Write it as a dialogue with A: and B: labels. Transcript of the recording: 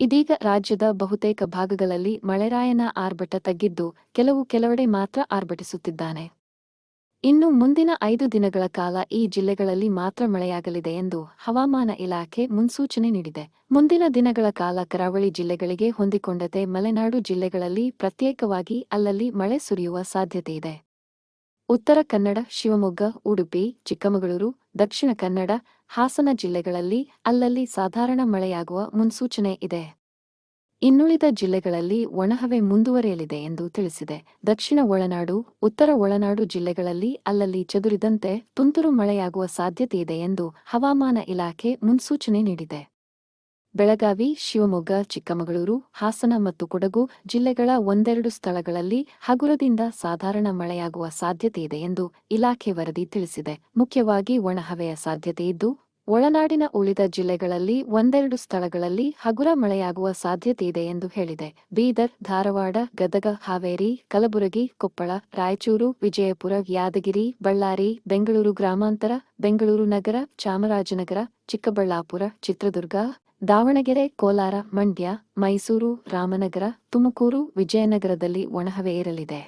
A: ಇದೀಗ ರಾಜ್ಯದ ಬಹುತೇಕ ಭಾಗಗಳಲ್ಲಿ ಮಳೆರಾಯನ ಆರ್ಭಟ ತಗ್ಗಿದ್ದು ಕೆಲವು ಕೆಲವೆಡೆ ಮಾತ್ರ ಆರ್ಭಟಿಸುತ್ತಿದ್ದಾನೆ. ಇನ್ನು ಮುಂದಿನ ಐದು ದಿನಗಳ ಕಾಲ ಈ ಜಿಲ್ಲೆಗಳಲ್ಲಿ ಮಾತ್ರ ಮಳೆಯಾಗಲಿದೆ ಎಂದು ಹವಾಮಾನ ಇಲಾಖೆ ಮುನ್ಸೂಚನೆ ನೀಡಿದೆ. ಮುಂದಿನ ದಿನಗಳ ಕಾಲ ಕರಾವಳಿ ಜಿಲ್ಲೆಗಳಿಗೆ ಹೊಂದಿಕೊಂಡಂತೆ ಮಲೆನಾಡು ಜಿಲ್ಲೆಗಳಲ್ಲಿ ಪ್ರತ್ಯೇಕವಾಗಿ ಅಲ್ಲಲ್ಲಿ ಮಳೆ ಸುರಿಯುವ ಸಾಧ್ಯತೆಯಿದೆ ಉತ್ತರ ಕನ್ನಡ, ಶಿವಮೊಗ್ಗ, ಉಡುಪಿ, ಚಿಕ್ಕಮಗಳೂರು, ದಕ್ಷಿಣ ಕನ್ನಡ, ಹಾಸನ ಜಿಲ್ಲೆಗಳಲ್ಲಿ ಅಲ್ಲಲ್ಲಿ ಸಾಧಾರಣ ಮಳೆಯಾಗುವ ಮುನ್ಸೂಚನೆ ಇದೆ. ಇನ್ನುಳಿದ ಜಿಲ್ಲೆಗಳಲ್ಲಿ ಒಣಹವೆ ಮುಂದುವರೆಯಲಿದೆ ಎಂದು ತಿಳಿಸಿದೆ. ದಕ್ಷಿಣ ಒಳನಾಡು, ಉತ್ತರ ಒಳನಾಡು ಜಿಲ್ಲೆಗಳಲ್ಲಿ ಅಲ್ಲಲ್ಲಿ ಚದುರಿದಂತೆ ತುಂತುರು ಮಳೆಯಾಗುವ ಸಾಧ್ಯತೆಯಿದೆ ಎಂದು ಹವಾಮಾನ ಇಲಾಖೆ ಮುನ್ಸೂಚನೆ ನೀಡಿದೆ. ಬೆಳಗಾವಿ, ಶಿವಮೊಗ್ಗ, ಚಿಕ್ಕಮಗಳೂರು, ಹಾಸನ ಮತ್ತು ಕೊಡಗು ಜಿಲ್ಲೆಗಳ ಒಂದೆರಡು ಸ್ಥಳಗಳಲ್ಲಿ ಹಗುರದಿಂದ ಸಾಧಾರಣ ಮಳೆಯಾಗುವ ಸಾಧ್ಯತೆ ಇದೆ ಎಂದು ಇಲಾಖೆ ವರದಿ ತಿಳಿಸಿದೆ. ಮುಖ್ಯವಾಗಿ ಒಣಹವೆಯ ಸಾಧ್ಯತೆಯಿದ್ದು ಒಳನಾಡಿನ ಉಳಿದ ಜಿಲ್ಲೆಗಳಲ್ಲಿ ಒಂದೆರಡು ಸ್ಥಳಗಳಲ್ಲಿ ಹಗುರ ಮಳೆಯಾಗುವ ಸಾಧ್ಯತೆಯಿದೆ ಎಂದು ಹೇಳಿದೆ. ಬೀದರ್, ಧಾರವಾಡ, ಗದಗ, ಹಾವೇರಿ, ಕಲಬುರಗಿ, ಕೊಪ್ಪಳ, ರಾಯಚೂರು, ವಿಜಯಪುರ, ಯಾದಗಿರಿ, ಬಳ್ಳಾರಿ, ಬೆಂಗಳೂರು ಗ್ರಾಮಾಂತರ, ಬೆಂಗಳೂರು ನಗರ, ಚಾಮರಾಜನಗರ, ಚಿಕ್ಕಬಳ್ಳಾಪುರ, ಚಿತ್ರದುರ್ಗ ದಾವಣಗೆರೆ ಕೋಲಾರ ಮಂಡ್ಯ ಮೈಸೂರು ರಾಮನಗರ ತುಮಕೂರು ವಿಜಯನಗರದಲ್ಲಿ ಒಣಹವೆ ಇರಲಿದೆ